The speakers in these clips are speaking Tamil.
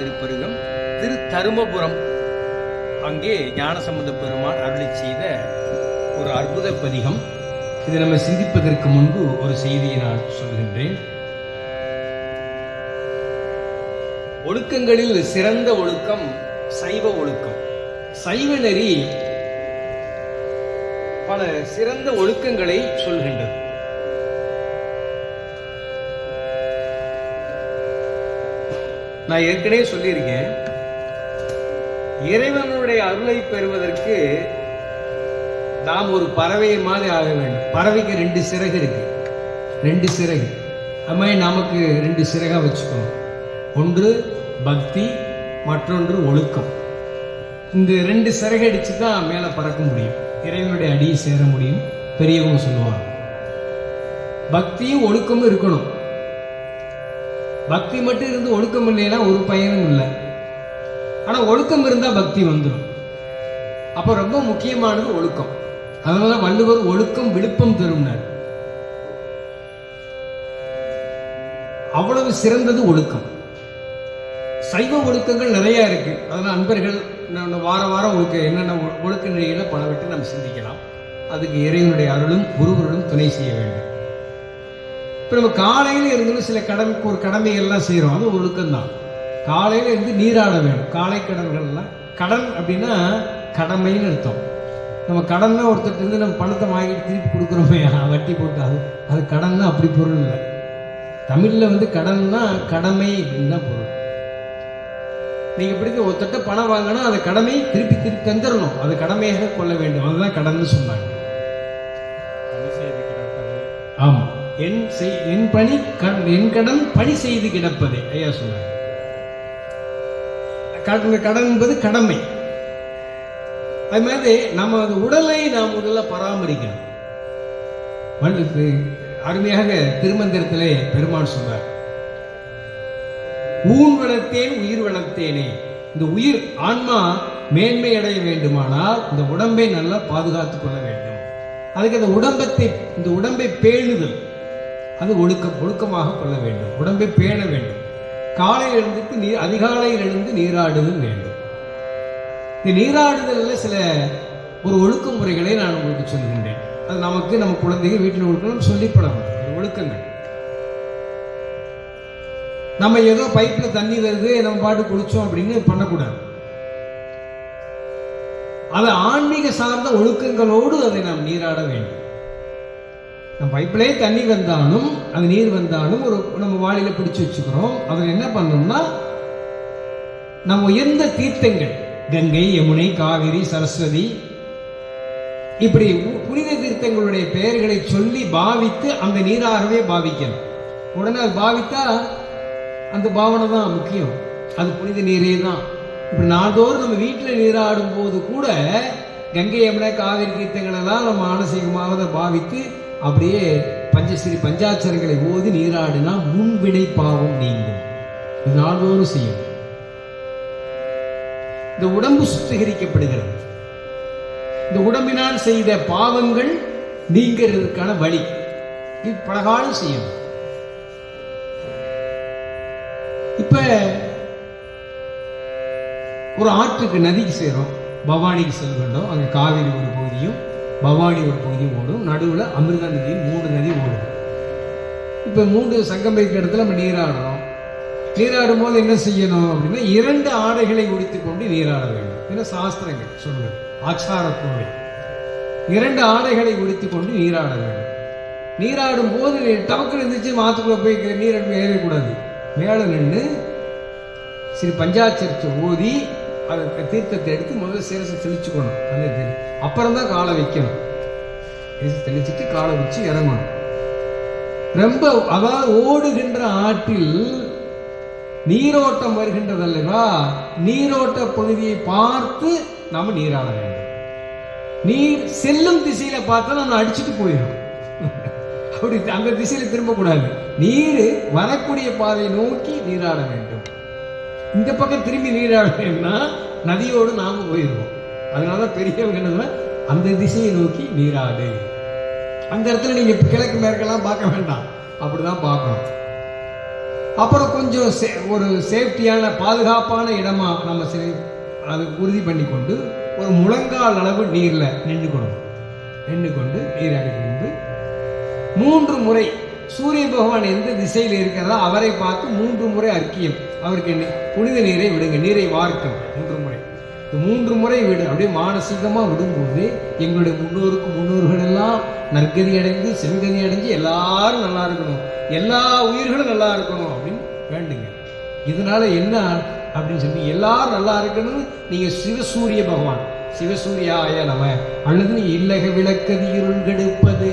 திருப்பருகம் திரு தருமபுரம். அங்கே ஞானசம்பந்த பெருமான் அருளி செய்த ஒரு அற்புத பதிகம். இதை நம்ம சிந்திப்பதற்கு முன்பு ஒரு செய்தியை நான் சொல்கின்றேன். ஒழுக்கங்களில் சிறந்த ஒழுக்கம் சைவ ஒழுக்கம். சைவ நெறி பல சிறந்த ஒழுக்கங்களை சொல்கின்றது. நான் ஏற்கனவே சொல்லியிருக்கேன். இறைவனுடைய அருளை பெறுவதற்கு நாம் ஒரு பறவையை மாதிரி ஆக வேண்டும். பறவைக்கு ரெண்டு சிறகு இருக்கு. ரெண்டு சிறகு. அது மாதிரி நமக்கு ரெண்டு சிறகாக வச்சுக்கணும். ஒன்று பக்தி மற்றொன்று ஒழுக்கம். இந்த ரெண்டு சிறகு அடித்து தான் மேலே பறக்க முடியும். இறைவனுடைய அடியை சேர முடியும். பெரியவங்க சொல்லுவாங்க. பக்தியும் ஒழுக்கமும் இருக்கணும். பக்தி மட்டும் இருந்து ஒழுக்கம் இல்லைன்னா ஒரு பயனும் இல்லை. ஆனால் ஒழுக்கம் இருந்தால் பக்தி வந்துடும் அப்போ ரொம்ப முக்கியமானது ஒழுக்கம். அதனால வள்ளுவர் ஒழுக்கம் விழுப்பம் தரும்னார். அவ்வளவு சிறந்தது ஒழுக்கம். சைவ ஒழுக்கங்கள் நிறைய இருக்கு. அதனால் அன்பர்கள் நான் வார வாரம் ஒழுக்க என்னென்ன ஒ- ஒழுக்க நிலைகளை பலவற்றை நம்ம சிந்திக்கலாம். அதுக்கு இறைவனுடைய அருளும் குருவருடன் துணை செய்ய வேண்டும். இப்போ நம்ம காலையில் இருந்தாலும் சில கடமைக்கு ஒரு கடமைகள்லாம் செய்கிறோம் அது ஒழுக்கம் தான் காலையில் இருந்து நீராட வேண்டும் காலை கடன்கள்லாம் கடன் அப்படின்னா கடமைன்னு அர்த்தம். நம்ம கடன்னா ஒருத்தர் இருந்து நம்ம பணத்தை வாங்கிட்டு திருப்பி கொடுக்குறோமே வட்டி போட்டு அது அது கடன்னா அப்படி பொருள் இல்லை. தமிழில் வந்து கடன்னா கடமை அப்படின்னு தான் பொருள். நீங்க இப்படி ஒருத்தட்ட பணம் வாங்கினா அதை கடமை திருப்பி திருப்பி தந்துடணும் அது கடமையாக கொள்ள வேண்டும். அதுதான் கடன்னு சொன்னாங்க. ஆமா. என் செய் என் பணி கண்- என் கடன் பணி செய்து கிடப்பதே. ஐயா சொன்னார். கடன் கடன் என்பது கடமை. அது மாதிரி நம்ம உடலை நாம் முதல்ல பராமரிக்கணும். மண்ணுக்கு அருமையாக திருமந்திரத்திலே பெருமான் சொல்றார் ஊன் வளர்த்தேன் உயிர் வளர்த்தேனே. இந்த உயிர் ஆன்மா மேன்மை அடைய வேண்டுமானால் இந்த உடம்பை நல்லா பாதுகாத்துக் கொள்ள வேண்டும். அதுக்கு அந்த உடம்பத்தை இந்த உடம்பை பேணுதல். அது ஒழுக்கம் ஒழுக்கமாக கொள்ள வேண்டும். உடம்பை பேண வேண்டும். காலையில் எழுந்துட்டு நீர் அதிகாலையில் எழுந்து நீராடுதல் வேண்டும். இந்த நீராடுதலில் சில ஒரு ஒழுக்க முறைகளை நான் உங்களுக்கு சொல்கின்றேன். அது நமக்கு நம்ம குழந்தைகள் வீட்டில் ஒழுக்கணும் சொல்லிப்படணும் அது ஒழுக்கங்கள். நம்ம ஏதோ பைப்ல தண்ணி வருது நம்ம பாட்டு குளிச்சோம் அப்படின்னு பண்ணக்கூடாது. அது ஆன்மீக சார்ந்த ஒழுக்கங்களோடு அதை நாம் நீராட வேண்டும். நம்ம பைப்பிலே தண்ணி வந்தாலும் அது நீர் வந்தாலும் ஒரு நம்ம வாளியில பிடிச்சு வச்சுக்கிறோம். அதில் என்ன பண்ணோம்னா நம்ம உயர்ந்த தீர்த்தங்கள் கங்கை யமுனை காவிரி சரஸ்வதி இப்படி புனித தீர்த்தங்களுடைய பெயர்களை சொல்லி பாவித்து அந்த நீராகவே பாவிக்கணும். உடனே அது பாவித்தா அந்த பாவனை தான் முக்கியம். அது புனித நீரே தான். இப்படி நாள்தோறும் நம்ம வீட்டில் நீராடும் போது கூட கங்கை யமுனை காவிரி தீர்த்தங்களெல்லாம் நம்ம மானசீகமாக பாவித்து அப்படியே பஞ்சஸ்ரீ பஞ்சாட்சரங்களை ஓதி நீராடினா முன்வினை பாவம் நீங்கும். இது நாள்தோறும் செய்யும். இந்த உடம்பு சுத்திகரிக்கப்படுகிறது. இந்த உடம்பினால் செய்த பாவங்கள் நீங்கிறதுக்கான வழி. இது பலகாலம் செய்யும். இப்ப ஒரு ஆற்றுக்கு நதிக்கு சேரும். பவானிக்கு செல்ல வேண்டும் அங்கே காவிரி ஒரு பகுதியும் பவானி ஒரு பகுதியும் ஓடும். நடுவில் அமிர்தா நதி மூணு நதி ஓடும். இப்போ மூன்று சங்கம் வைக்கிற இடத்துல நம்ம நீராடுறோம் நீராடும் போது என்ன செய்யணும் அப்படின்னா இரண்டு ஆடைகளை உடுத்திக் கொண்டு நீராட வேண்டும். ஏன்னா சாஸ்திரங்கள் சொல்லுங்கள் ஆச்சார கோவை இரண்டு ஆடைகளை உடுத்திக் கொண்டு நீராட வேண்டும். நீராடும் போது டபக்குன்னு இருந்துச்சு மாத்துக்குள்ள போய் நீர் ஏறக்கூடாது மேலே நின்று ஸ்ரீ பஞ்சாட்சரத்தை ஓதி அதுக்கு தீர்த்தத்தை எடுத்து முதல்ல சிரசை தெளிச்சுக்கணும் தண்ணி தெளி அப்புறம் தான் காலை வைக்கணும். தெளிச்சுட்டு காலை வச்சு இறங்கணும். ரொம்ப அதாவது ஓடுகின்ற ஆற்றில் நீரோட்டம் வருகின்றது அல்லவா நீரோட்ட பகுதியை பார்த்து நாம நீராட வேண்டும். நீர் செல்லும் திசையில பார்த்தா நம்ம அடிச்சுட்டு போயிடும். அப்படி அந்த திசையில திரும்பக்கூடாது. நீர் வரக்கூடிய பாதையை நோக்கி நீராட வேண்டும். இந்த பக்கம் திரும்பி நீராடணும்னா நதியோடு நாம போயிடுவோம் அதனால பெரியவங்க என்ன அந்த திசையை நோக்கி நீராடு. அந்த இடத்துல நீங்க கிழக்கு மேற்கெல்லாம் பார்க்க வேண்டாம். அப்படிதான் பார்க்கணும். அப்புறம் கொஞ்சம் சே- ஒரு சேஃப்டியான பாதுகாப்பான இடமா நம்ம அது உறுதி பண்ணி கொண்டு ஒரு முழங்கால் அளவு நீரில் நின்றுக்கணும் நின்று கொண்டு நீராடி கொண்டு மூன்று முறை சூரிய பகவான் எந்த திசையில் இருக்கிறதோ அவரை பார்த்து மூன்று முறை அர்க்கியம். அவருக்கு புனித நீரை விடுங்க நீரை வார்க்கும் மூன்று முறை. இந்த மூன்று முறை விடு. அப்படியே மானசீகமாக விடும்போது எங்களுடைய முன்னோருக்கு முன்னோர்கள் எல்லாம் நற்கதி அடைந்து செங்கதி அடைஞ்சு எல்லாரும் நல்லா இருக்கணும். எல்லா உயிர்களும் நல்லா இருக்கணும் அப்படின்னு வேண்டுங்க. இதனால என்ன அப்படின்னு சொல்லி எல்லாரும் நல்லா இருக்கணும் நீங்கள் சிவசூரிய பகவான் சிவசூரியாய நம. அல்லது நீ இல்லக விளக்கது இருள் கெடுப்பது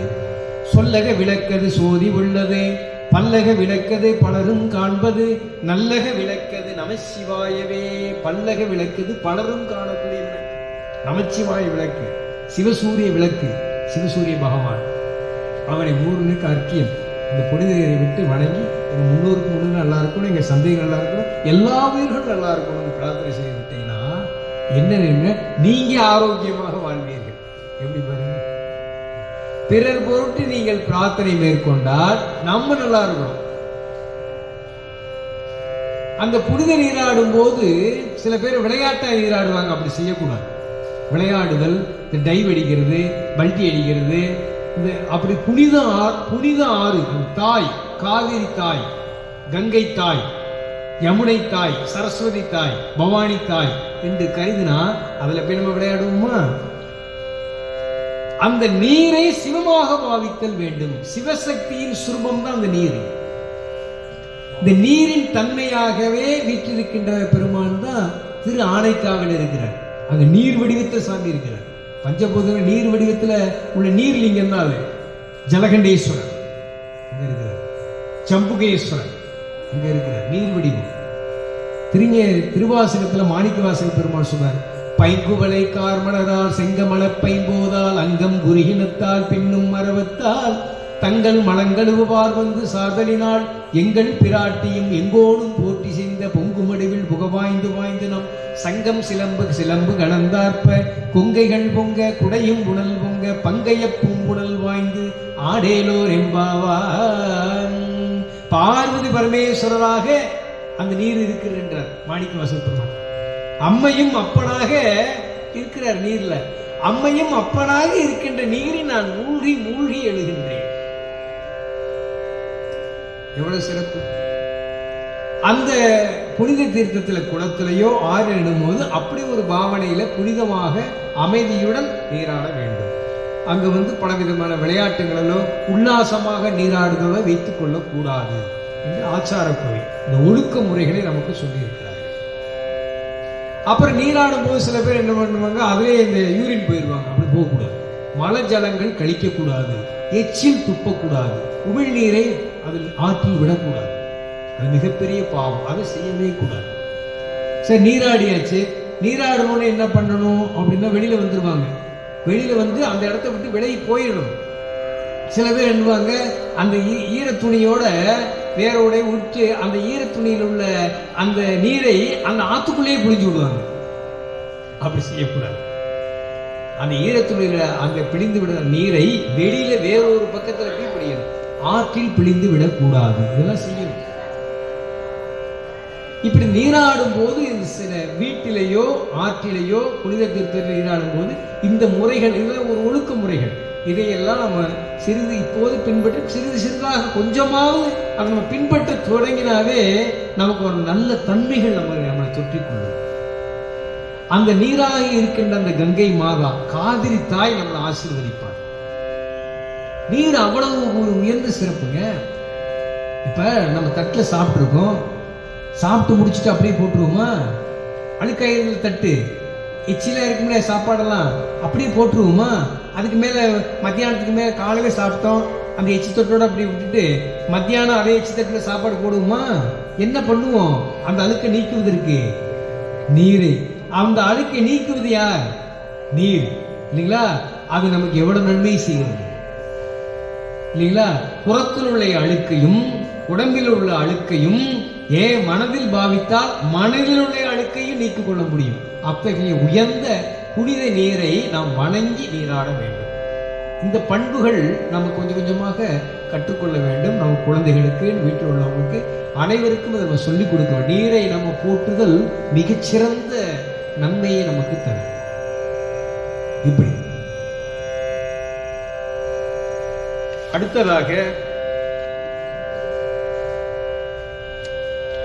சொல்லக விளக்கது சோதி உள்ளது. பல்லக விளக்கது பலரும் காண்பது நல்லக விளக்கது நமசிவாயவே பல்லக விளக்கது பலரும் காணக்கூடிய விளக்கு. நமச்சிவாய விளக்கு சிவசூரிய விளக்கு சிவசூரிய பகவான். அவரை ஊருக்கு அர்க்கியம். இந்த புனித விட்டு வணங்கி எங்கள் முன்னோருக்கு முன்னோர் நல்லா இருக்கணும் எங்க சந்தைகள் நல்லா இருக்கணும் எல்லா உயிர்களும் நல்லா இருக்கணும்னு பிரார்த்தனை செய்து விட்டீங்கன்னா என்ன நீங்க ஆரோக்கியமாக பிறர் பொருட்டு நீங்கள் பிரார்த்தனை மேற்கொண்டால் நம்ம நல்லா இருக்கணும். அந்த புனித நீராடும் போது சில பேர் விளையாட்டா நீராடுவாங்க அப்படி செய்யக்கூடாது. விளையாடுதல் இந்த டைவ் அடிக்கிறது பல்டி அடிக்கிறது இந்த அப்படி புனித ஆறு புனித ஆறு தாய் காவிரி தாய் கங்கை தாய் யமுனை தாய் சரஸ்வதி தாய் பவானி தாய் என்று கருதினா அதுல போய் நம்ம விளையாடுவோமா? அந்த நீரை சிவமாக பாவித்தல் வேண்டும். சிவசக்தியின் சுரூபம் தான் அந்த நீர். இந்த நீரின் தன்மையாகவே வீற்றிருக்கின்ற பெருமான் தான் திரு ஆனைக்காவல் இருக்கிறார். அங்க நீர் வடிவத்தில் சாமி இருக்கிறார். பஞ்சபூத நீர் வடிவத்துல உள்ள நீர்லிங்கம் தான் அது ஜலகண்டேஸ்வரர் அங்க இருக்கிறார். சம்புகேஸ்வரர் அங்க இருக்கிறார். நீர் வடிவம். திருங்க திருவாசகத்தில் மாணிக்க வாசக பெருமாள் சொன்னார் பைங்குவளை கார்மலரால் செங்கமல பைம்போதால் அங்கம் குருகினத்தால் பின்னும் மரவத்தால் தங்கள் மலங்கழுவுவார் வந்து சாதலினால் எங்கள் பிராட்டியும் எங்கோடும் போட்டி செய்த பொங்குமடுவில் புகவாய்ந்து வாய்ந்து நம் சங்கம் சிலம்பு சிலம்பு கலந்தார்ப்ப கொங்கைகள் பொங்க குடையும் புனல் பொங்க பங்கைய பூம்புணல் வாய்ந்து ஆடேலோர் எம்பாவான் பார்வதி பரமேஸ்வரராக அந்த நீர் இருக்கிறார் மாணிக்க வாசல் அம்மையும் அப்பனாக இருக்கிறார் நீர்ல. அம்மையும் அப்பனாக இருக்கின்ற நீரில் நான் மூழ்கி மூழ்கி எழுகின்றேன். எவ்வளவு சிறப்பு. அந்த புனித தீர்த்தத்துல குளத்திலேயோ ஆறு இடும்போது அப்படி ஒரு பாவனையில புனிதமாக அமைதியுடன் நீராட வேண்டும். அங்க வந்து பலவிதமான விளையாட்டுகளிலோ உல்லாசமாக நீராடுதலோ வைத்துக் கொள்ளக்கூடாது. என்று ஆச்சாரக்குறை இந்த ஒழுக்க முறைகளை நமக்கு சொல்லியிருக்கிறார். அப்புறம் நீராடும் போது சில பேர் என்ன பண்ணுவாங்க அதிலே இந்த யூரின் போயிடுவாங்க. அப்படி போகக்கூடாது. மலை ஜலங்கள் கழிக்கக்கூடாது. எச்சில் துப்பக்கூடாது. உமிழ்நீரை அதில் ஆற்றி விடக்கூடாது. அது மிகப்பெரிய பாவம். அதை செய்யவே கூடாது. சரி நீராடியாச்சு. நீராடணும்னு என்ன பண்ணணும் அப்படின்னா வெளியில வந்துருவாங்க. வெளியில வந்து அந்த இடத்த விட்டு விலகி போயிடணும். சில பேர் என்னவாங்க அந்த ஈ- துணியோட வேரோட உற்று அந்த ஈரத்துணியில் உள்ள அந்த நீரை அந்த ஆத்துக்குள்ளேயே புழிஞ்சு விடுவாங்க. அப்படி செய்யக்கூடாது. அந்த ஈரத்துணியில அங்க பிழிந்து விடுற நீரை வெளியில வேறொரு பக்கத்துல போய் பிடிக்கணும் ஆற்றில் பிழிந்து விடக்கூடாது. இதெல்லாம் செய்யணும். இப்படி நீராடும் போது இந்த சில வீட்டிலேயோ ஆற்றிலேயோ புனித தீர்த்தத்தில் நீராடும் போது இந்த முறைகள் இதெல்லாம் ஒரு ஒழுக்க முறைகள். இதையெல்லாம் நம்ம சிறிது இப்போது பின்பற்றி சிறிது சிறிதாக கொஞ்சமாவது அதை நம்ம பின்பற்ற தொடங்கினாவே நமக்கு ஒரு நல்ல தன்மைகள் நம்ம நம்மளை சுற்றி கொள்ளும். அந்த நீராக இருக்கின்ற அந்த கங்கை மாதா காவிரி தாய் நம்மளை ஆசீர்வதிப்பார். நீர் அவ்வளவு ஒரு உயர்ந்த சிறப்புங்க. இப்ப நம்ம தட்டுல சாப்பிட்டுருக்கோம். சாப்பிட்டு முடிச்சுட்டு அப்படியே போட்டுருவோமா? அழுக்காயிரங்கள் தட்டு. எச்சில இருக்கும்ல சாப்பாடெல்லாம் அப்படியே போட்டுருவோமா? அதுக்கு மேல மத்தியானத்துக்கு மேல காலையில சாப்பிட்டோம். அந்த எச்சி தொட்டோட அப்படியே விட்டுட்டு மத்தியானம் அதே எச்சி தட்டுல சாப்பாடு போடுவோமா? என்ன பண்ணுவோம்? அந்த அழுக்கை நீக்குவதற்கு நீர். அந்த அழுக்கை நீக்குவது யார்? நீர். இல்லைங்களா? அது நமக்கு எவ்வளவு நன்மை செய்கிறது இல்லைங்களா? புறத்தில் உள்ள அழுக்கையும் உடம்பில் உள்ள அழுக்கையும் ஏன் மனதில் பாவித்தால் மனதில் உள்ள அழுக்கையும் நீக்கிக் கொள்ள முடியும். அத்தகைய உயர்ந்த புனித நீரை நாம் வணங்கி நீராட வேண்டும். இந்த பண்புகள் நம்ம கொஞ்சம் கொஞ்சமாக கற்றுக்கொள்ள வேண்டும். நம்ம குழந்தைகளுக்கு வீட்டில் உள்ளவங்களுக்கு அனைவருக்கும் அதை நம்ம சொல்லிக் கொடுக்கணும் நீரை நம்ம போற்றுதல் மிகச்சிறந்த நன்மையை நமக்கு தரும். இப்படி. அடுத்ததாக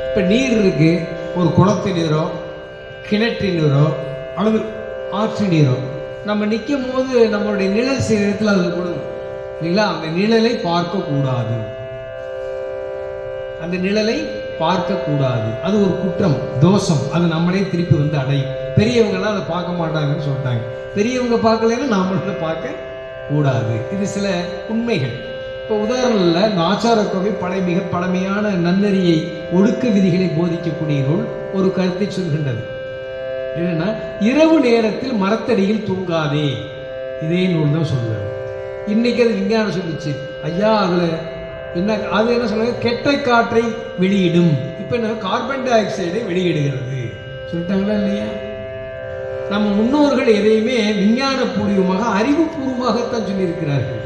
இப்ப நீர் இருக்கு. ஒரு குளத்து நீரோ கிணற்று நீரோ அல்லது ஆற்று நீரோ. நம்ம நிற்கும் போது நம்மளுடைய நிழல் சில இடத்துல அது விழும் இல்லைங்களா? அந்த நிழலை பார்க்கக்கூடாது அந்த நிழலை பார்க்கக்கூடாது அது ஒரு குற்றம் தோஷம். அது நம்மளே திருப்பி வந்து அடையும். பெரியவங்கலாம் அதை பார்க்க மாட்டாங்கன்னு சொல்லிட்டாங்க. பெரியவங்க பார்க்கலன்னா நாமளும் பார்க்க கூடாது. இது சில உண்மைகள். இப்போ உதாரணம் இல்லை இந்த ஆச்சார கோவை மிக பழமையான நன்னறியை ஒழுக்க விதிகளை போதிக்கக்கூடிய நூல் ஒரு கருத்தை சொல்கின்றது. என்னன்னா இரவு நேரத்தில் மரத்தடியில் தூங்காதே. இதே நூல் தான் சொல்லுவார். இன்னைக்கு அது விஞ்ஞானம் சொல்லிச்சு. ஐயா அதில் என்ன அது என்ன சொல்றாங்க? கெட்ட காற்றை வெளியிடும். இப்போ என்ன கார்பன் டை ஆக்சைடை வெளியிடுகிறது. சொல்லிட்டாங்களா இல்லையா? நம்ம முன்னோர்கள் எதையுமே விஞ்ஞானபூர்வமாக அறிவுபூர்வமாகத்தான் சொல்லியிருக்கிறார்கள்.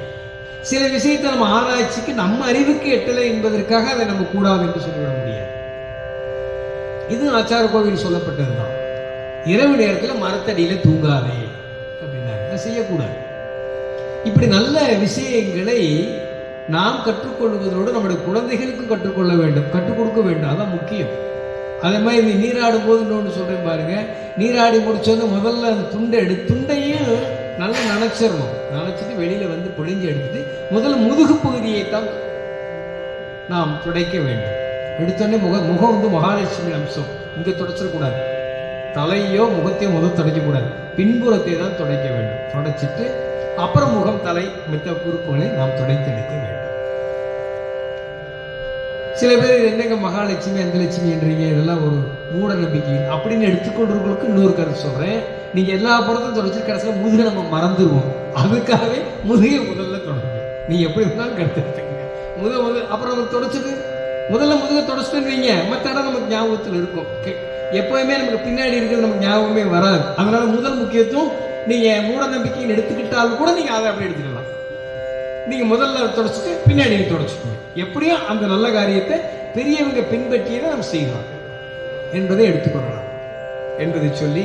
சில விஷயத்தை நம்ம ஆராய்ச்சிக்கு நம்ம அறிவுக்கு எட்டலை என்பதற்காக அதை நம்ம கூடாது என்று சொல்லிவிட முடியாது. இது ஆச்சார கோவில் சொல்லப்பட்டதுதான் இரவு நேரத்தில் மரத்தடியில தூங்காதே அப்படின்னாங்க செய்யக்கூடாது. இப்படி நல்ல விஷயங்களை நாம் கற்றுக்கொள்வதோடு நம்முடைய குழந்தைகளுக்கும் கற்றுக்கொள்ள வேண்டும். கற்றுக் கொடுக்க வேண்டும். அதான் முக்கியம். அதே மாதிரி இந்த நீராடும் போது இன்னொன்று சொல்றேன் பாருங்க. நீராடி முடிச்சோன்னு முதல்ல அந்த துண்டை எடு துண்டையும் நல்லா நினச்சிடணும். நினச்சிட்டு வெளியில வந்து பொழிஞ்சு எடுத்துட்டு முதல்ல முதுகு பகுதியை தான் நாம் துடைக்க வேண்டும். எடுத்தோடனே முக முகம் வந்து மகாலட்சுமி அம்சம். இங்க துடைச்சிடக்கூடாது. தலையோ முகத்தையோ முதல் துடைக்கக்கூடாது. பின்புறத்தை தான் துடைக்க வேண்டும். துடைச்சிட்டு அப்புறம் முகம் தலை மித்த உறுப்புகளை நாம் துடைத்து எடுக்க வேண்டும். சில பேர் என்னங்க மகாலட்சுமி அந்த லட்சுமி என்றீங்க? இதெல்லாம் ஒரு மூட நம்பிக்கை. அப்படின்னு எடுத்துக்கொண்டவர்களுக்கு இன்னொரு கருத்து சொல்றேன். நீங்க எல்லா புறத்தையும் தொடச்சு கடைசியில் முதுகை நம்ம மறந்துடுவோம் அதுக்காகவே முதுகை முதல்ல தொடங்க. நீங்கள் எப்படி இருந்தாலும் கற்றுக்கிட்டீங்க முத முத அப்புறம் நம்ம தொடச்சது முதல்ல முதுகை தொடச்சிட்டு வைங்க மற்ற இடம் நமக்கு ஞாபகத்தில் இருக்கும். எப்போயுமே எப்பவுமே நமக்கு பின்னாடி இருக்கிறது நமக்கு ஞாபகமே வராது. அதனால முதல் முக்கியத்துவம் நீங்க மூட நம்பிக்கைன்னு எடுத்துக்கிட்டாலும் கூட நீங்க அதை அப்படி எடுத்துக்கலாம். நீங்க முதல்ல தொடச்சிட்டு பின்னாடி தொடச்சிக்கணும் எப்படியும் அந்த நல்ல காரியத்தை பெரியவங்க பின்பற்றியதை தான் நம்ம செய்யலாம். என்பதை எடுத்துக்கொள்ளலாம். என்பதை சொல்லி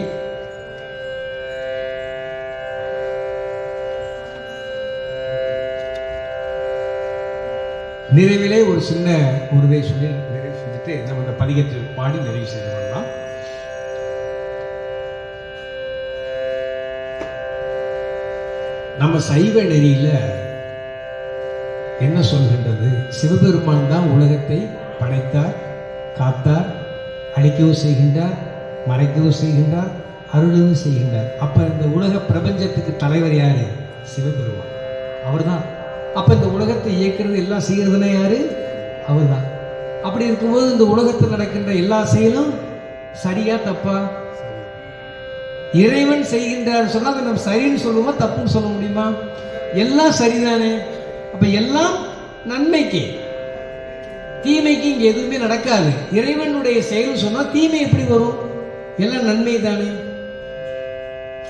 நிறைவிலே ஒரு சின்ன உருவை சொல்லி நிறைவு செஞ்சுட்டு நம்ம இந்த பதிகத்தில் பாடி நிறைவு செய்து கொள்ளலாம். நம்ம சைவ நெறியில என்ன சொல்கின்றது? சிவபெருமான் தான் உலகத்தை படைத்தார் காத்தார் அழிக்கவும் செய்கின்றார் மறைக்கவும் செய்கின்றார் அருளவும் செய்கின்றார். அப்ப இந்த உலக பிரபஞ்சத்துக்கு தலைவர் யாரு? சிவபெருமான். அவர்தான். அப்ப இந்த உலகத்தை இயக்கிறது எல்லாம் செய்யறதுன்னா யாரு? அவர்தான். அப்படி இருக்கும்போது இந்த உலகத்தில் நடக்கின்ற எல்லா செயலும் சரியா தப்பா? இறைவன் செய்கின்றார் சொன்னா அதை நம்ம சரின்னு சொல்லுவோமா தப்புன்னு சொல்ல முடியுமா? எல்லாம் சரிதானே? அப்ப எல்லாம் நன்மைக்கு. தீமைக்கு இங்க எதுவுமே நடக்காது. இறைவனுடைய செயல் சொன்னா தீமை எப்படி வரும்? எல்லாம் நன்மை தானே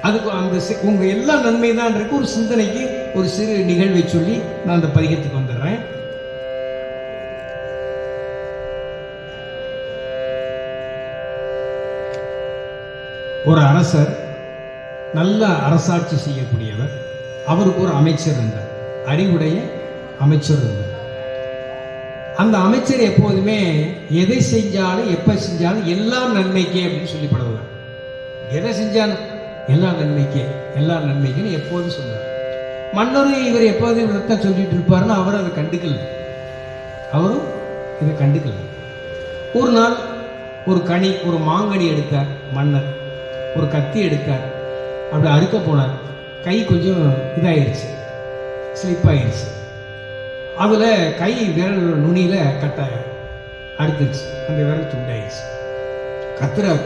அதுக்கு அந்த சி- உங்க எல்லாம் நன்மை தான் ஒரு சிந்தனைக்கு ஒரு சிறு நிகழ்வை சொல்லி நான் அந்த பதிகத்துக்கு வந்துடுறேன். ஒரு அரசர் நல்ல அரசாட்சி செய்யக்கூடியவர். அவருக்கு ஒரு அமைச்சர் இருந்தார். அறிவுடைய அமைச்சர் இருந்தார். அந்த அமைச்சர் எப்போதுமே எதை செஞ்சாலும் எப்ப செஞ்சாலும் எல்லாம் நன்மைக்கே அப்படின்னு சொல்லி பழகுவார் எதை செஞ்சாலும்? எல்லாம் நன்மைக்கே எல்லா நன்மைக்குன்னு எப்போதும் சொல்லுவார். மன்னரும் இவர் எப்போதும் இதைத்தான் சொல்லிட்டு இருப்பாருன்னு அவரும் அதை கண்டுக்கல. அவரும் இதை கண்டுக்கல. ஒரு நாள் ஒரு கனி ஒரு மாங்கனி எடுத்தார் மன்னர் ஒரு கத்தி எடுத்தார். அப்படி அறுக்க போனார். கை கொஞ்சம் இதாயிருச்சு ஸ்லிப் அதில் கை விரல் நுனியில் கட்ட அறுத்துருச்சு. அந்த விரல் துண்டாயிருச்சு. கத்துற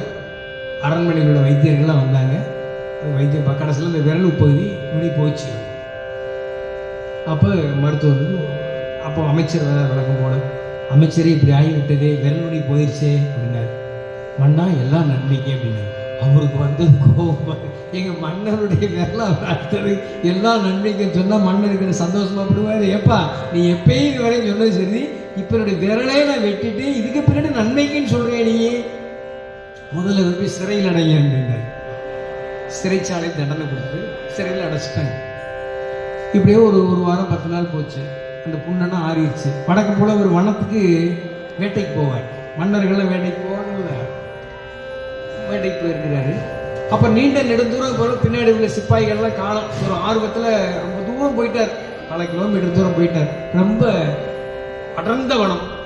அரண்மனையில் உள்ள வைத்தியர்கள்லாம் வந்தாங்க. அந்த வைத்தியம் கடைசியில் அந்த விரல் பகுதி நுனி போச்சு. அப்போ மருத்துவர் வந்து அப்போ அமைச்சர் விளக்கம் போல அமைச்சரே இப்படி ஆகிவிட்டதே விரல் போயிடுச்சே அப்படின்னாரு. மன்னா எல்லாம் நன்மைக்கு அப்படின்னாரு. அவருக்கு வந்தது கோபம் எங்கள் மன்னருடைய விரல அவர் அடுத்தது எல்லா நன்மைக்கும் சொன்னா மன்னருக்கு சந்தோஷமா படுவாரு. ஏப்பா நீ எப்பயும் இது வரையும் சொன்னது சரி இப்போ என்னுடைய விரலே நான் வெட்டிட்டு இதுக்கு பின்னாடி நன்மைக்குன்னு சொல்கிறேன் நீ? முதல்ல போய் சிறையில் அடைங்க அப்படின்னாரு. சிறைச்சாலை தண்டனை கொடுத்து சிறையில் அடைச்சிட்டாங்க இப்படியே ஒரு ஒரு வாரம் பத்து நாள் போச்சு. அந்த புண்ணெல்லாம் ஆறிடுச்சு. வடக்கு போல ஒரு வனத்துக்கு வேட்டைக்கு போவார். மன்னர்கள்லாம் வேட்டைக்கு போவாங்கல்ல? வேட்டைக்கு போயிருக்கிறாரு. அப்ப நீண்ட நெடுந்தூரம் போல பின்னாடி உள்ள சிப்பாய்கள்லாம் காலம் ஒரு ஆர்வத்துல ரொம்ப தூரம் போயிட்டார். பல கிலோமீட்டர் தூரம் போயிட்டார். ரொம்ப அடர்ந்த வனம்.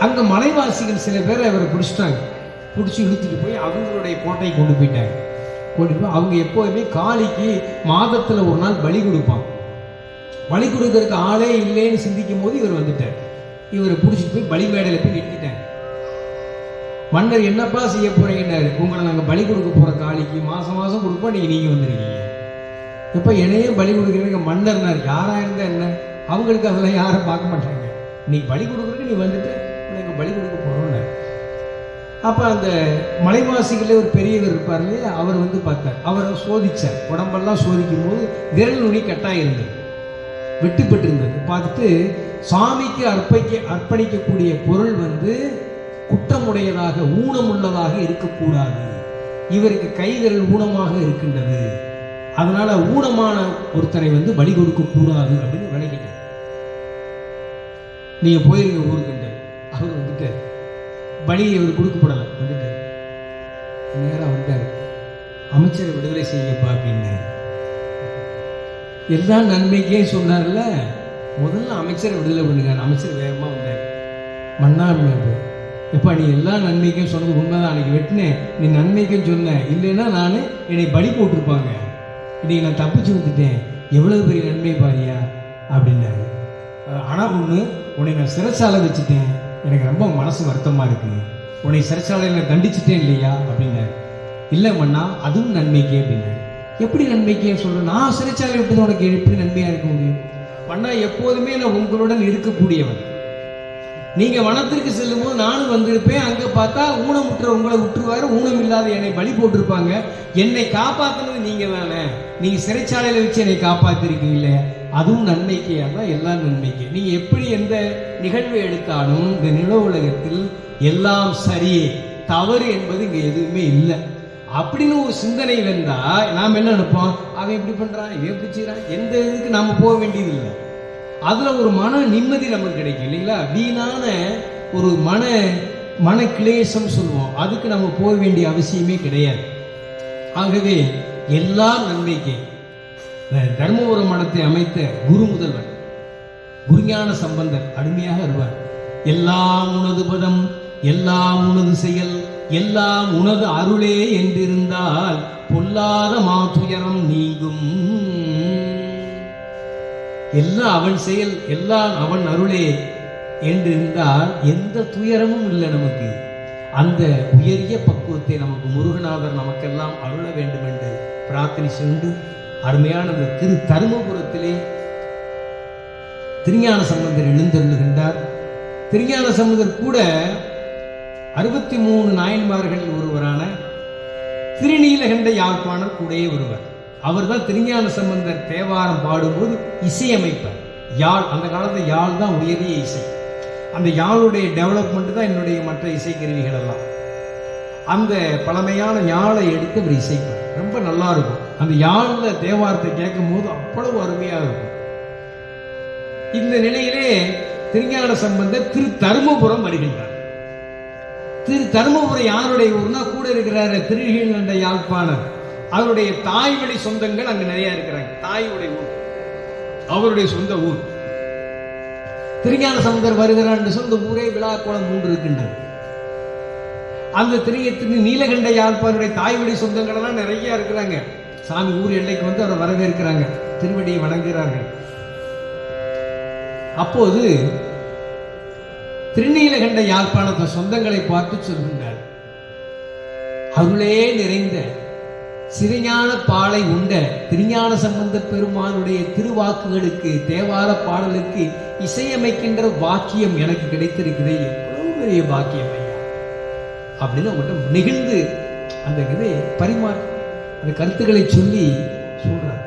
அங்கே மலைவாசிகள் சில பேர் அவரை பிடிச்சிட்டாங்க. பிடிச்சி இழுத்துட்டு போய் அவங்களுடைய கோட்டையை கொண்டு போயிட்டாங்க. கொண்டு போய் அவங்க எப்போதுமே காளிக்கு மாதத்துல ஒரு நாள் பலி கொடுப்பாங்க. பலி கொடுக்கறதுக்கு ஆளே இல்லைன்னு சிந்திக்கும் போது இவர் வந்துட்டார். இவரை பிடிச்சிட்டு போய் பலி மேடையில் போய் நிறுத்திட்டாங்க மன்னர் என்னப்பா செய்ய போறீங்கன்னாரு? உங்களை நாங்கள் பலி கொடுக்க போற காளிக்கு மாசம் மாசம் கொடுப்போம் நீங்க நீங்க வந்துருக்கீங்க எப்ப என்னையும் பலி கொடுக்குறீங்க மன்னர்னார் யாரா இருந்தா என்ன? அவங்களுக்கு அதெல்லாம் யாரும் பார்க்க மாட்டாங்க. நீ பலி கொடுக்குறதுக்கு நீ வந்துட்டு உனக்கு பலி கொடுக்க போறோம்னாரு. அப்ப அந்த மலைவாசிகளே ஒரு பெரியவர் இருப்பார் இல்லையா அவர் வந்து பார்த்தார். அவரை சோதிச்சார். உடம்பெல்லாம் சோதிக்கும் போது விரல் நுனி கட்டாயிருந்தது. வெட்டி பெற்றிருந்தது பார்த்துட்டு சாமிக்கு அர்ப்பணிக்க அர்ப்பணிக்கக்கூடிய பொருள் வந்து குற்றமுடையதாக ஊனமுள்ளதாக இருக்கக்கூடாது. இவருக்கு கைவிரல் ஊனமாக இருக்கின்றது. அதனால ஊனமான ஒருத்தரை வந்து பலி கொடுக்க கூடாது அப்படின்னு விளக்கிட்டார் நீங்க போயிருங்க ஊருக்குண்டார் அவர் வந்துட்டார் பலி இவர் கொடுக்கப்படலை வந்துட்டார் நேராக வந்தார். அமைச்சரை விடுதலை செய்யப்பா அப்படின்னாரு. எல்லா நன்மைக்கே சொன்னார்ல? முதல்ல அமைச்சரை விடுதலை பண்ணுங்க. அமைச்சர் வேகமாக வந்தார். மன்னார் எப்பா நீ எல்லா நன்மைக்கும் சொன்னது உண்மைதான். அன்னைக்கு வெட்டினேன். நீ நன்மைக்கும் சொன்ன. இல்லைன்னா நான் என்னை பலி போட்டிருப்பாங்க. இன்னைக்கு நான் தப்பிச்சு வந்துட்டேன். எவ்வளவு பெரிய நன்மை பாரியா? அப்படின்னாரு. ஆனால் ஒன்று உன்னை நான் சிறைச்சாலை வச்சுட்டேன். எனக்கு ரொம்ப மனசு வருத்தமாக இருக்குது உன்னை சிறைச்சாலையில் தண்டிச்சிட்டேன் இல்லையா? அப்படின்னாரு. இல்லை மண்ணா அதுவும் நன்மைக்கே அப்படின்னாரு. எப்படி நன்மைக்கே சொல்ற நான் சிறைச்சாலை விட்டது உனக்கு எப்படி நன்மையா இருக்க முடியும்? மண்ணா எப்போதுமே நான் உங்களுடன் இருக்கக்கூடியவன். நீங்க வனத்திற்கு செல்லும் போது நானும் வந்திருப்பேன். அங்க பார்த்தா ஊனமுற்ற உங்களை விட்டுருவாரு ஊனம் இல்லாத என்னை பலி போட்டிருப்பாங்க. என்னை காப்பாத்தினது நீங்க தானே. நீங்க சிறைச்சாலையில வச்சு என்னை காப்பாத்திருக்கீங்களே. அதுவும் நன்மைக்கே அதான் எல்லாம் நன்மைக்கு. நீங்க எப்படி எந்த நிகழ்வை எடுத்தாலும் இந்த நில உலகத்தில் எல்லாம் சரியே. தவறு என்பது இங்க எதுவுமே இல்லை. அப்படின்னு ஒரு சிந்தனை வந்தா நாம் என்ன நினைப்போம்? அவன் எப்படி பண்றான் இவன் எப்படி செய்யறான் எந்த இதுக்கு நாம போக வேண்டியது இல்லை அதுல ஒரு மன நிம்மதி நமக்கு கிடைக்கும் இல்லைங்களா? வீணான ஒரு மன மன கிளேசம் சொல்லுவோம். அதுக்கு நம்ம போக வேண்டிய அவசியமே கிடையாது. ஆகவே எல்லா நன்மைக்கு தர்மபுரம் மடத்தை அமைத்த குரு முதல்வர் குருஞான சம்பந்தர் அருமையாக வருவார். எல்லாம் உனது பதம் எல்லாம் உனது செயல் எல்லாம் உனது அருளே என்றிருந்தால் பொல்லாத மாதுயரம் நீங்கும். எல்லாம் அவன் செயல் எல்லாம் அவன் அருளே என்றிருந்தால் எந்த துயரமும் இல்லை நமக்கு. அந்த உயரிய பக்குவத்தை நமக்கு முருகநாதர் நமக்கெல்லாம் அருள வேண்டும் என்று பிரார்த்தனை சென்று அருமையான அந்த திரு தருமபுரத்திலே திருஞான சம்பந்தர் எழுந்தருளுகின்றார். திருஞான சம்பந்தர் கூட அறுபத்தி மூணு நாயன்மார்களில் ஒருவரான திருநீலகண்ட யாழ்ப்பாணர் கூடயே ஒருவர். அவர்தான் திருஞான சம்பந்தர் தேவாரம் பாடும்போது இசையமைப்பார். யாழ் அந்த காலத்தில் யாழ் தான் உயரிய இசை. அந்த யாழுடைய டெவலப்மெண்ட் தான் என்னுடைய மற்ற இசைக்கருவிகள் எல்லாம் அந்த பழமையான யாழை எடுத்து அவர் இசைப்பார். ரொம்ப நல்லா இருக்கும் அந்த யாழ்ல தேவாரத்தை கேட்கும் போது அவ்வளவு அருமையாக இருக்கும். இந்த நிலையிலே திருஞான சம்பந்தர் திரு தருமபுரம் வருகின்றார். திரு தருமபுரம் யாருடைய ஊர்னா கூட இருக்கிறாரு திருநீலகண்ட யாழ்ப்பாணர். அவருடைய தாய் வழி சொந்தங்கள் அங்க நிறைய இருக்கிறாங்க. தாயுடைய ஊர். அவருடைய சொந்த ஊர். திருஞான சமுதர் வருகிறார் என்று சொந்த ஊரே விழாக்கோளம் மூன்று இருக்கின்றது. அந்த திரியத்திற்கு நீலகண்ட யாழ்ப்பாருடைய தாய் வழி சொந்தங்கள் எல்லாம் நிறைய இருக்கிறாங்க. சாமி ஊர் எல்லைக்கு வந்து அவரை வரவேற்கிறாங்க. திருவடியை வணங்குகிறார்கள். அப்போது திருநீலகண்ட யாழ்ப்பாணத்த சொந்தங்களை பார்த்து சொல்கின்றார். அருளே நிறைந்த சிறுஞான பாலை உண்ட திருஞான சம்பந்த பெருமானுடைய திருவாக்குகளுக்கு தேவார பாடலுக்கு இசையமைக்கின்ற வாக்கியம் எனக்கு கிடைத்திருக்கிறது. எவ்வளவு பெரிய பாக்கியம் ஐயா. அப்படின்னு அவங்கள்ட்ட நெகிழ்ந்து அந்த இதை பரிமா அந்த கருத்துக்களை சொல்லி சொல்றாங்க.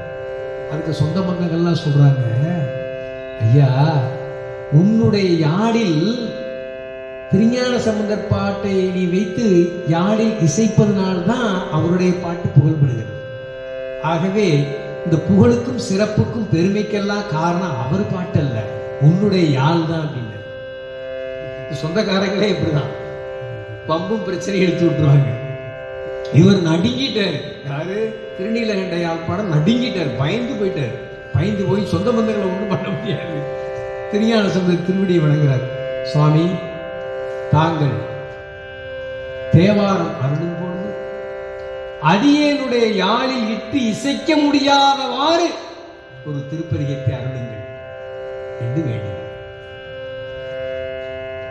அதுக்கு சொந்த பந்தங்கள்லாம் சொல்றாங்க. ஐயா உன்னுடைய யாழில் திருஞான சம்பந்தர் பாட்டை நீ வைத்து யாழில் இசைப்பதனால்தான் அவருடைய பாட்டு புகழ்படுகிறது. ஆகவே இந்த புகழுக்கும் சிறப்புக்கும் பெருமைக்கெல்லாம் காரணம் அவர் பாட்டல்ல. உன்னுடைய யாழ் தான் அப்படின்னு சொந்தக்காரங்களே இப்படிதான். பம்பும் பிரச்சனை எடுத்து விட்டுருவாங்க. இவர் நடுங்கிட்டார். யாரு? திருநீலகண்ட பாடம் நடுங்கிட்டார். பயந்து போயிட்டார். பயந்து போய் சொந்த பந்தங்களை ஒன்றும் பண்ண முடியாது. திருஞான சம்பந்த திருவடியை வணங்குறார். சுவாமி தாங்கள் தேவாரம் அருளும் பொழுது அடியேனுடைய யாழில் இட்டு இசைக்க முடியாதவாறு ஒரு திருப்பதிகத்தை அருளுங்கள் என்று வேண்டினார்.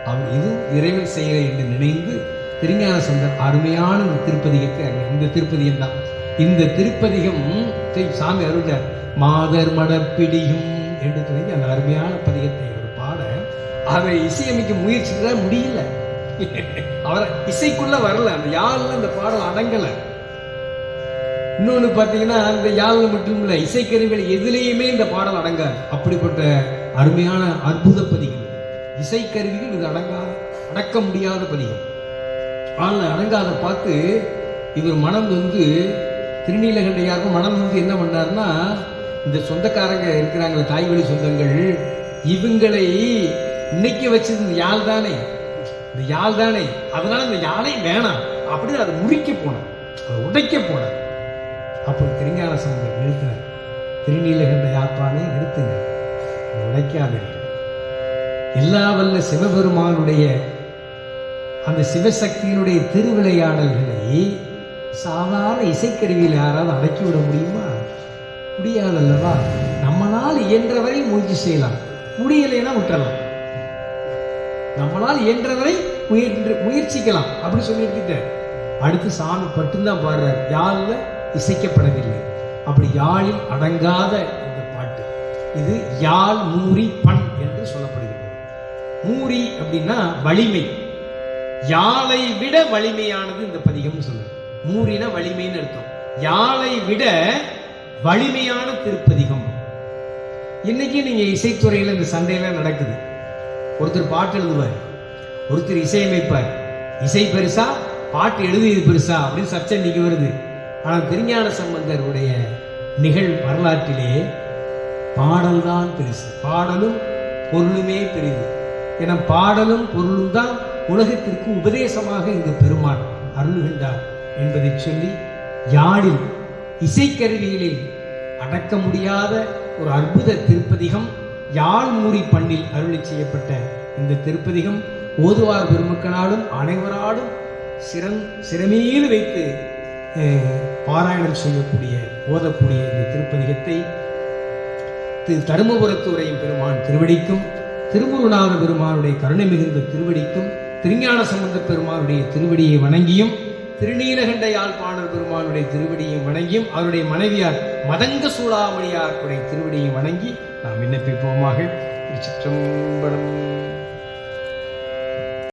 அவர் இது இறைவன் செய்கிற என்று நினைந்து திருஞான சந்தர் அருமையான ஒரு திருப்பதிகத்தை அருள் இந்த திருப்பதிகம் தான். இந்த திருப்பதிகம் சாமி அருள்கிறார் மாதர் மடப்பிடியும் என்று தொடங்கி அந்த அருமையான பதிகத்தை அவரை அதை இசையமைக்க முயற்சிக்கிறா முடியல. அவரை இசைக்குள்ள வரல. அந்த யாழ்ல அந்த பாடல் அடங்கல. இன்னொன்னு பார்த்தீங்கன்னா அந்த யாழ்ல மட்டும் இல்லை இசைக்கருவிகள் எதுலேயுமே இந்த பாடல் அடங்காது. அப்படிப்பட்ட அருமையான அற்புத பதிகள் இசைக்கருவிகள் இது அடங்காத அடக்க முடியாத பதிகள் ஆனால் அடங்காத பார்த்து இவர் மனம் வந்து திருநீலகண்டையாக மனம் வந்து என்ன பண்ணாருன்னா இந்த சொந்தக்காரங்க இருக்கிறாங்களே தாய்வழி சொந்தங்கள் இவங்களை இன்னைக்கு வச்சது இந்த யாழ் தானே? இந்த யாழ் தானே? அதனால இந்த யாழை வேணாம். அப்படின்னு அதை முறிக்க போனார் அதை உடைக்க போனார் அப்போ திருஞான சம்பந்தர் நிறுத்தினார். திருநீலகண்ட யாழ்ப்பாணை நிறுத்துங்க. உடைக்காதீர்கள். எல்லா வல்ல சிவபெருமானுடைய அந்த சிவசக்தியினுடைய திருவிளையாடல்களை சாதாரண இசைக்கருவியில் யாராவது அடக்கி விட முடியுமா? முடியாதல்லவா? நம்மளால் இயன்றவரை முயற்சி செய்யலாம். முடியலைன்னா விட்டுறலாம். நம்மளால் இயன்றவரை முயன்று முயற்சிக்கலாம் அப்படின்னு சொல்லிட்டு அடுத்து சாமி மட்டும்தான் பாடுறார். யாழில் இசைக்கப்படவில்லை. அப்படி யாழில் அடங்காத இந்த பாட்டு. இது யாழ் மூரி பண் என்று சொல்லப்படுகிறது. மூரி அப்படின்னா வலிமை. யாழை விட வலிமையானது இந்த பதிகம்னு சொல்லுது மூரினா வலிமைன்னு அர்த்தம். யாழை விட வலிமையான திருப்பதிகம். இன்னைக்கு நீங்க இசைத்துறையில இந்த சண்டையெல்லாம் நடக்குது. ஒருத்தர் பாட்டு எழுதுவார் ஒருத்தர் இசையமைப்பார் இசை பெருசா பாட்டு எழுதியது பெருசா அப்படின்னு சர்ச்சை இன்னைக்கு வருது. ஆனால் திருஞான சம்பந்தருடைய நிகழ் வரலாற்றிலே பாடல் தான் பெருசு. பாடலும் பொருளுமே பெரிது. என பாடலும் பொருளும் தான் உலகத்திற்கு உபதேசமாக இங்கு பெருமான் அருள்கின்றார் என்பதை சொல்லி யாழில் இசைக்கருவிகளில் அடக்க முடியாத ஒரு அற்புத திருப்பதிகம் யாழ்மூரி பண்ணில் அருளி செய்யப்பட்ட இந்த திருப்பதிகம் ஓதுவார் பெருமக்களாலும் அனைவராலும் சிறந் சிறமீது வைத்து பாராயணம் செய்யக்கூடிய ஓதக்கூடிய இந்த திருப்பதிகத்தை திரு தருமபுரத்து உரையும் பெருமான் திருவடிக்கும் திருமுருநாத பெருமானுடைய கருணை மிகுந்த திருவடிக்கும் திருஞான சம்பந்த பெருமானுடைய திருவடியை வணங்கியும் திருநீலகண்ட யாழ்ப்பாணர் பெருமானுடைய திருவடியை வணங்கியும் அவருடைய மனைவியார் மதங்க சூளாமணியாருடைய திருவடியை வணங்கி நாம் விண்ணப்பிப்போமாக திருச்சிற்றம்பலம்